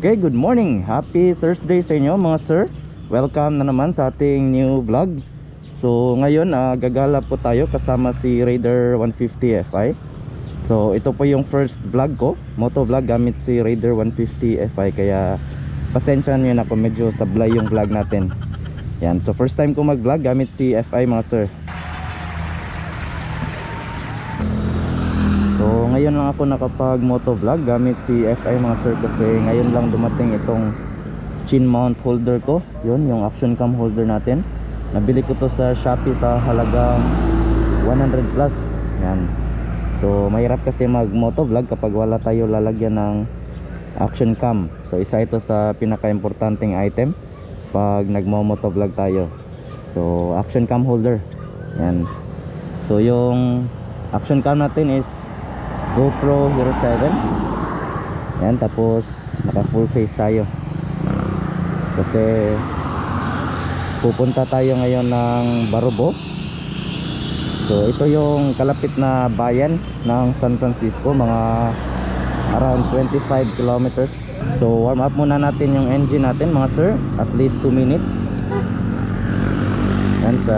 Okay, good morning. Happy Thursday sa inyo mga sir. Welcome na naman sa ating new vlog. So ngayon ah, gagala po tayo kasama si Raider 150 Fi. So ito po yung first vlog ko, moto vlog gamit si Raider 150 Fi kaya pasensya niyo na kung medyo sablay yung vlog natin. Yan, so first time ko mag-vlog gamit si Fi mga sir. So ngayon lang ako nakapag moto vlog gamit si FI mga sir kasi ngayon lang dumating itong chin mount holder ko. Yun, yung action cam holder natin. Nabili ko to sa Shopee sa halagang 100 plus. Yan. So mahirap kasi mag moto vlog kapag wala tayo lalagyan ng action cam. So isa ito sa pinaka-importanting item pag nagmo-moto vlog tayo. So action cam holder. Yan. So yung action cam natin is GoPro Hero 7 yan tapos naka full face tayo. Kasi pupunta tayo ngayon ng Barubo. So ito yung kalapit na bayan ng San Francisco mga around 25 kilometers. So warm up muna natin yung engine natin mga sir. At least 2 minutes. Yan sa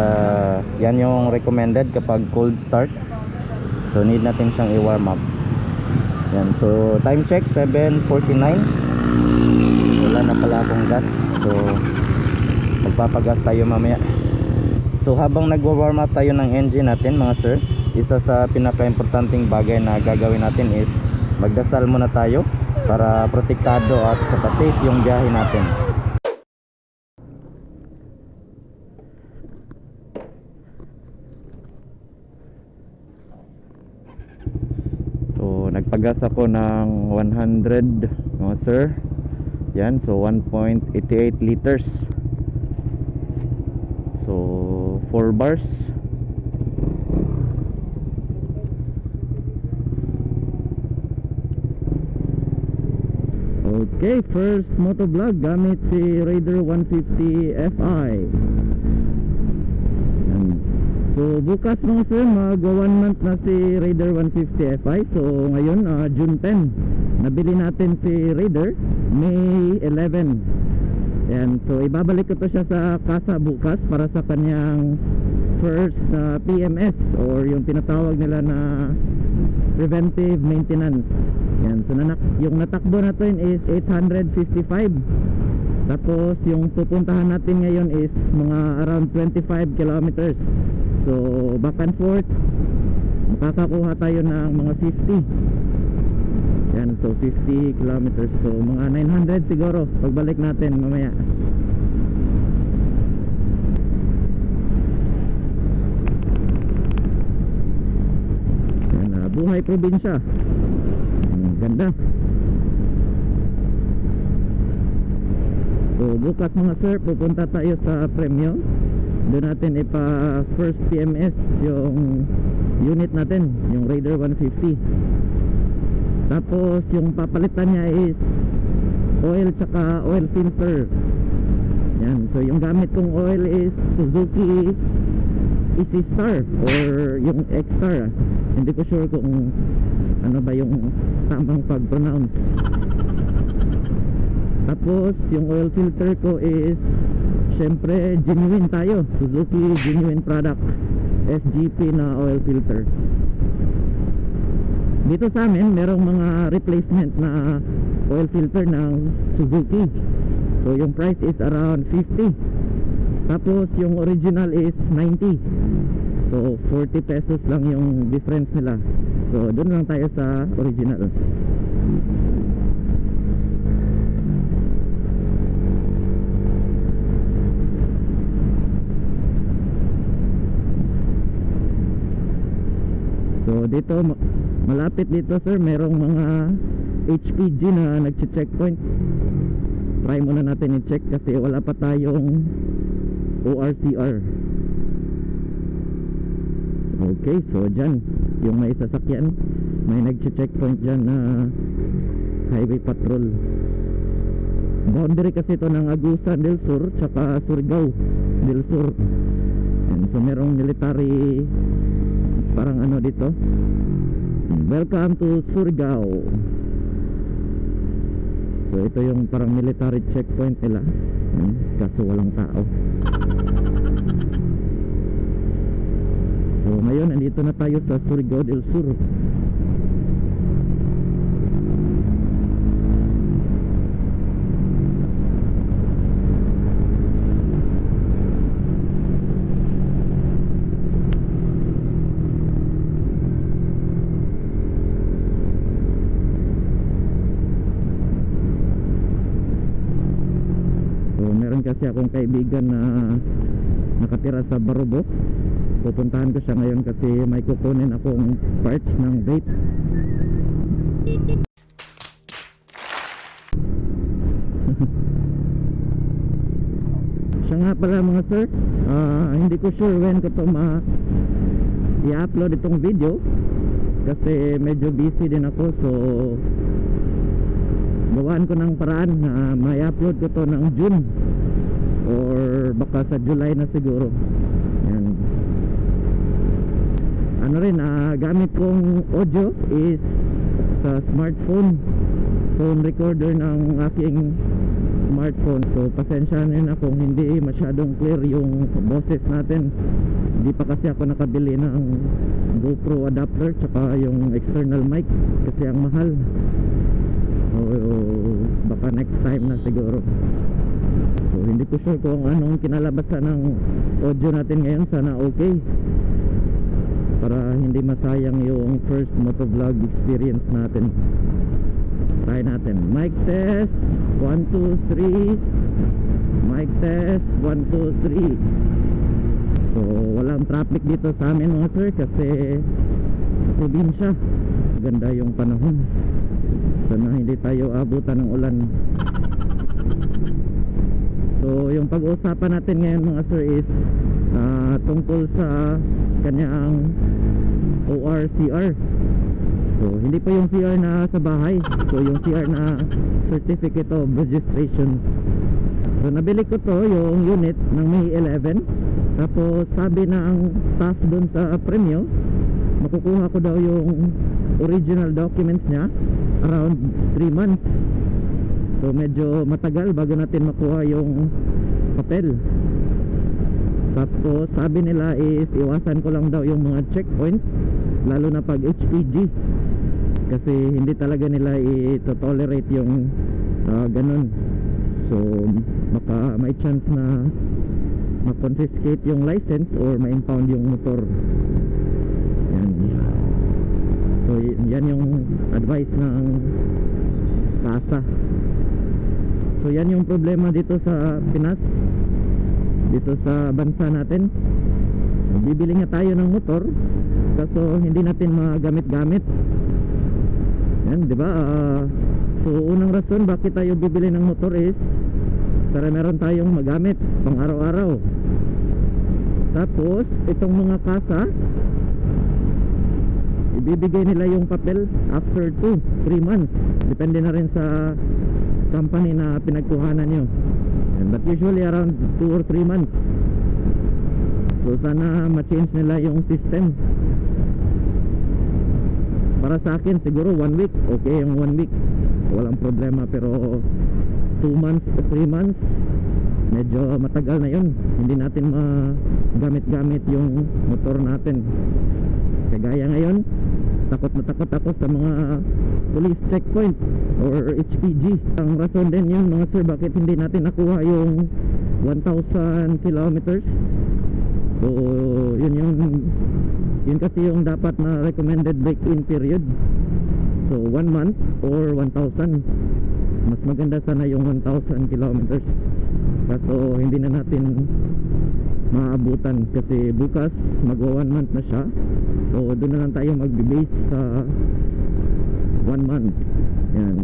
yan yung recommended kapag cold start So need natin siyang i-warm up. Yan. So time check 7:49. Wala na pala akong gas. So magpapagas tayo mamaya. So habang nagwa-warm up tayo ng engine natin mga sir, isa sa pinaka-importanting bagay na gagawin natin is magdasal muna tayo para protektado at saka safe yung biyahe natin. So nagpagas ako ng 100 mga sir. Yan, so 1.88 liters. So 4 bars. Okay, first motovlog gamit si Raider 150 Fi. So bukas mga sir, mag one month na si Raider 150 Fi. So ngayon, ah, June 10. Nabili natin si Raider May 11. Yan, so ibabalik ko to siya sa kasa bukas para sa kanyang first na PMS or yung tinatawag nila na preventive maintenance. Yan, so nanak yung natakbo natin is 855. Tapos yung pupuntahan natin ngayon is mga around 25 kilometers. So back and forth makakakuha tayo ng mga 50. Yan, so 50 kilometers. So mga 900 siguro pagbalik natin mamaya. Yan, ah, buhay probinsya. Ang ganda. So bukas mga sir, pupunta tayo sa Premio. Doon natin ipa first PMS yung unit natin, yung Raider 150. Tapos yung papalitan niya is oil tsaka oil filter. Yan, so yung gamit kong oil is Suzuki Easy Star or yung X-Star. ah. Hindi ko sure kung ano ba yung tamang pag-pronounce. Tapos yung oil filter ko is syempre genuine tayo. Suzuki genuine product. SGP na oil filter. Dito sa amin merong mga replacement na oil filter ng Suzuki. So yung price is around 50. Tapos yung original is 90. So 40 pesos lang yung difference nila. So doon lang tayo sa original. So dito ma- malapit dito sir merong mga HPG na nagche-checkpoint. Try muna natin i-check kasi wala pa tayong ORCR. Okay, so dyan yung may sasakyan may nagche-checkpoint dyan na highway patrol. Boundary kasi ito ng Agusan del Sur tsaka Surigao del Sur. Yan, so merong military parang ano dito welcome to Surigao So ito yung parang military checkpoint nila. Yan, kaso walang tao. So ngayon nandito na tayo sa Surigao del Sur. So meron kasi akong kaibigan na nakatira sa Barubo. Pupuntahan ko siya ngayon kasi may kukunin akong parts ng vape. siya nga pala mga sir, ah, hindi ko sure when ko to i-upload itong video kasi medyo busy din ako so gawaan ko ng paraan na may upload ko to ng June or baka sa July na siguro. Yan. Ano rin ah, gamit kong audio is sa smartphone. Phone recorder ng aking smartphone. So pasensya na yun kung hindi masyadong clear yung boses natin. Hindi pa kasi ako nakabili ng GoPro adapter tsaka yung external mic kasi ang mahal. O baka next time na siguro. so hindi ko sure kung anong kinalabasan ng audio natin ngayon. Sana okay. Para hindi masayang yung first motovlog experience natin. Try natin. Mic test. 1, 2, 3 mic test. 1, 2, 3 so walang traffic dito sa amin mga sir kasi probinsya. Ganda yung panahon. Sana hindi tayo abutan ng ulan so yung pag-uusapan natin ngayon mga sir is ah, tungkol sa kanyang ORCR so hindi pa yung CR na sa bahay. So yung CR na certificate of registration. So nabili ko to yung unit ng May 11 tapos sabi ng staff dun sa premyo makukuha ko daw yung original documents niya around 3 months so medyo matagal bago natin makuha yung papel. Tapos sabi nila is iwasan ko lang daw yung mga checkpoint lalo na pag HPG kasi hindi talaga nila i-tolerate yung ah, ganun. So baka may chance na ma-confiscate yung license or ma-impound yung motor. Yan. So yan yung advice ng kasa so yan yung problema dito sa Pinas. Dito sa bansa natin. Bibili nga tayo ng motor kaso hindi natin magamit-gamit yan di ba? Ah, so unang rason bakit tayo bibili ng motor is para meron tayong magamit pang araw-araw. Tapos itong mga kasa ibibigay nila yung papel after 2, 3 months. Depende na rin sa company na pinagkuhanan nyo. But usually around 2 or 3 months. So sana ma-change nila yung system. Para sa akin siguro 1 week okay yung 1 week. Walang problema pero 2 months to 3 months medyo matagal na yun. Hindi natin magamit-gamit yung motor natin. Kagaya ngayon takot na takot ako sa mga police checkpoint or HPG ang rason din yun mga sir bakit hindi natin nakuha yung 1,000 kilometers? So yun yung yun kasi yung dapat na recommended break-in period. So 1 month or 1,000 mas maganda sana yung 1,000 kilometers. Kaso hindi na natin maabutan kasi bukas magwa 1 month na siya. So doon na lang tayo magbe-base sa 1 month. Yan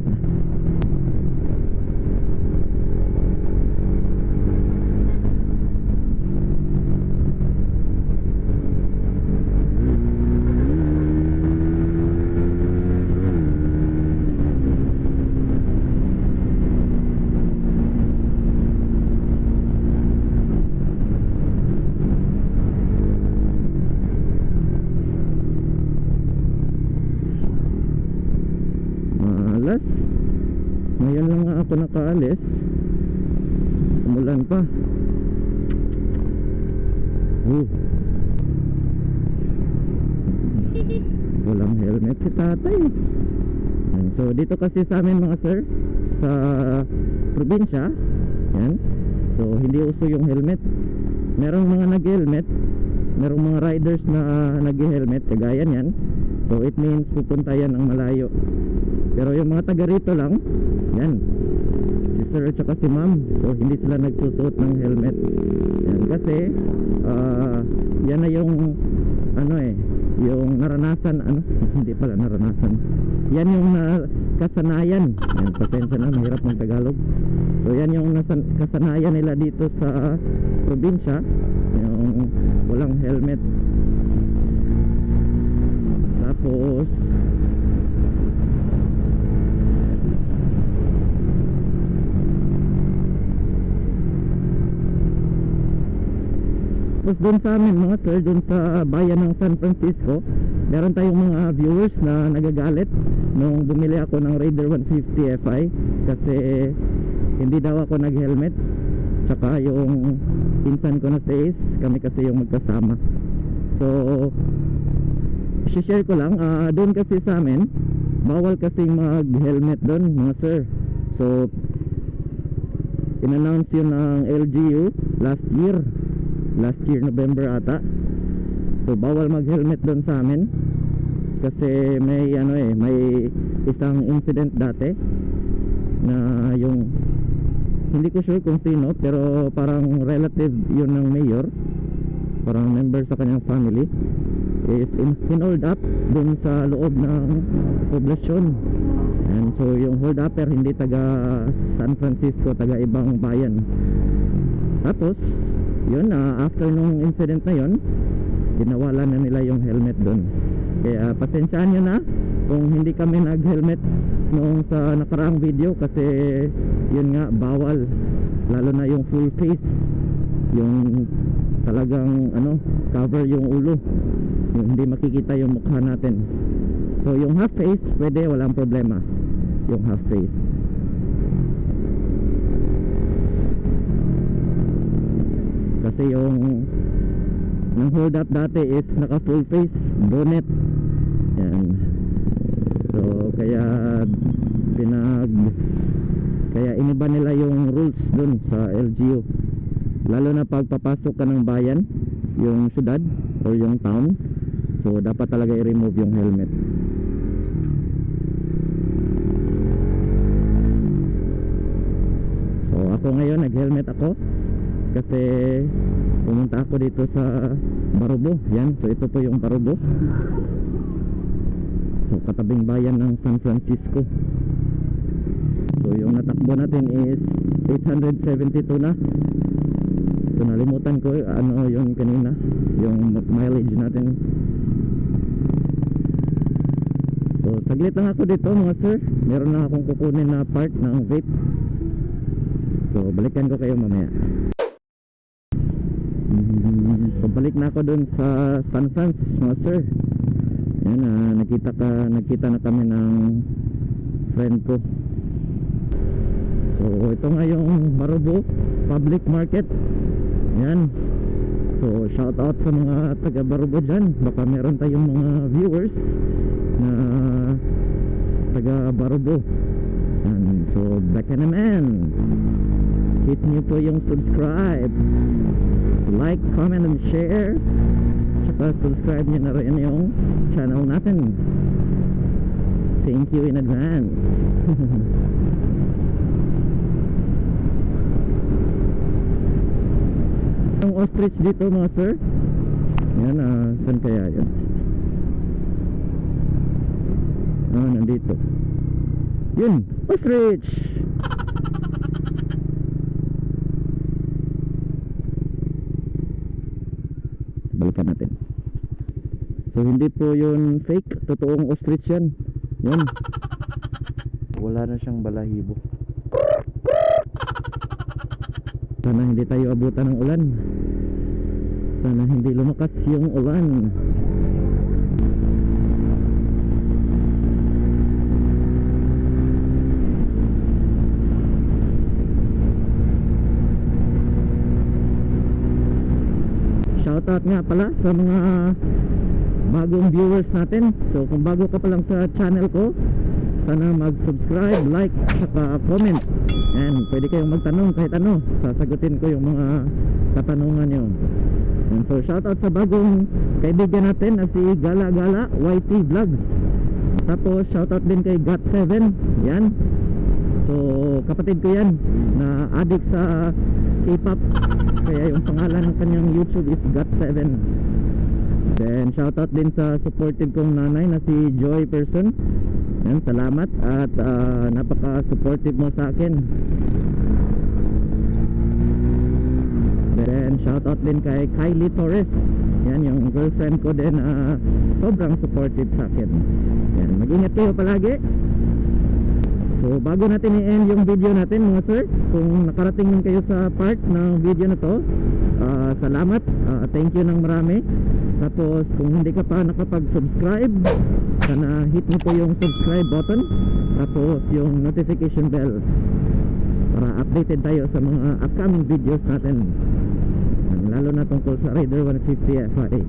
malas Ngayon lang nga ako nakaalis. Umulan pa. Oh. Walang helmet si tatay. Yan. So dito kasi sa amin mga sir, sa probinsya, yan. So hindi uso yung helmet. Merong mga nag-helmet, merong mga riders na nag-helmet, kagaya niyan. So it means pupunta yan ng malayo. Pero yung mga taga rito lang, yan. Si sir at si ma'am, so hindi sila nagsusuot ng helmet. Yan kasi ah, yan na yung ano eh, yung naranasan ano, hindi pala naranasan. Yan yung na, kasanayan. Yan, pasensya na, mahirap ng Tagalog. So yan yung nasan, kasanayan nila dito sa probinsya, yung walang helmet. Tapos Tapos doon sa amin mga sir, doon sa bayan ng San Francisco, meron tayong mga viewers na nagagalit nung bumili ako ng Raider 150 Fi kasi hindi daw ako nag-helmet. Tsaka yung pinsan ko na Ace, kami kasi yung magkasama. So, share ko lang, ah, doon kasi sa amin, bawal kasing mag-helmet doon mga sir. So, in-announce yun ng LGU last year last year November ata. So bawal mag helmet doon sa amin. Kasi may ano eh may isang incident dati na yung hindi ko sure kung sino pero parang relative yun ng mayor. Parang member sa kanyang family. Is in, hold up dun sa loob ng poblasyon. And so yung hold upper hindi taga San Francisco taga ibang bayan. Tapos yun ah, after nung incident na yun ginawalan na nila yung helmet doon kaya pasensyaan nyo na kung hindi kami nag helmet nung sa nakaraang video kasi yun nga bawal. Lalo na yung full face. Yung talagang ano cover yung ulo. Yung hindi makikita yung mukha natin. So yung half face pwede walang problema. Yung half face kasi yung ng hold up dati is naka full face bonnet. Yan. So kaya pinag kaya iniba nila yung rules dun sa LGU lalo na pag papasok ka ng bayan yung syudad or yung town. So dapat talaga i-remove yung helmet. So ako ngayon nag helmet ako kasi pumunta ako dito sa Barubo. Yan so ito po yung Barubo. So katabing bayan ng San Francisco. So yung natakbo natin is 872 na. So nalimutan ko ano yung kanina yung mileage natin. So saglit lang ako dito mga sir. Meron na akong kukunin na part ng vape. So balikan ko kayo mamaya pabalik na ako doon sa San Franz mga sir. Yan ah, nakita ka nakita na kami ng friend ko. So ito nga yung Marubo public market. Yan so shout out sa mga taga Marubo dyan. Baka meron tayong mga viewers na taga Barubo yan so back na naman hit nyo po yung subscribe like, comment, and share. Tsaka subscribe nyo na rin yung channel natin. Thank you in advance. Yung ostrich dito mga sir? Yan ah, saan kaya yun? Ah nandito. Yun ostrich So hindi po yun fake, totoong ostrich yan. Yan. Wala na siyang balahibo. Sana hindi tayo abutan ng ulan. Sana hindi lumakas yung ulan. Shoutout nga pala sa mga bagong viewers natin. So kung bago ka pa lang sa channel ko, sana mag-subscribe, like, saka comment. And pwede kayong magtanong kahit ano. Sasagutin ko yung mga katanungan nyo. And so shoutout sa bagong kaibigan natin na si Gala Gala YT Vlogs. Tapos shoutout din kay GOT7. Yan. So kapatid ko yan na addict sa K-pop. Kaya yung pangalan ng kanyang YouTube is GOT7. Then shoutout din sa supportive kong nanay na si Joy Person. Yan, salamat at ah, napaka-supportive mo sa akin. Then shoutout din kay Kylie Torres. Yan yung girlfriend ko din na sobrang supportive sa akin. Yan, mag-ingat kayo palagi. So bago natin i-end yung video natin mga sir, kung nakarating kayo sa part ng video na to, ah, salamat, Ah, thank you ng marami. Tapos kung hindi ka pa nakapag-subscribe, sana hit mo po yung subscribe button, tapos yung notification bell para updated tayo sa mga upcoming videos natin. Lalo na tungkol sa Raider 150 FI.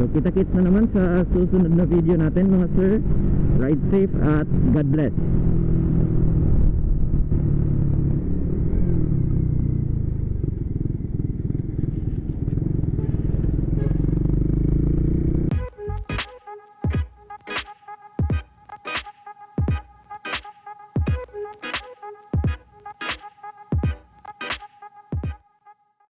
So kita-kits na naman sa susunod na video natin mga sir. Ride safe at God bless.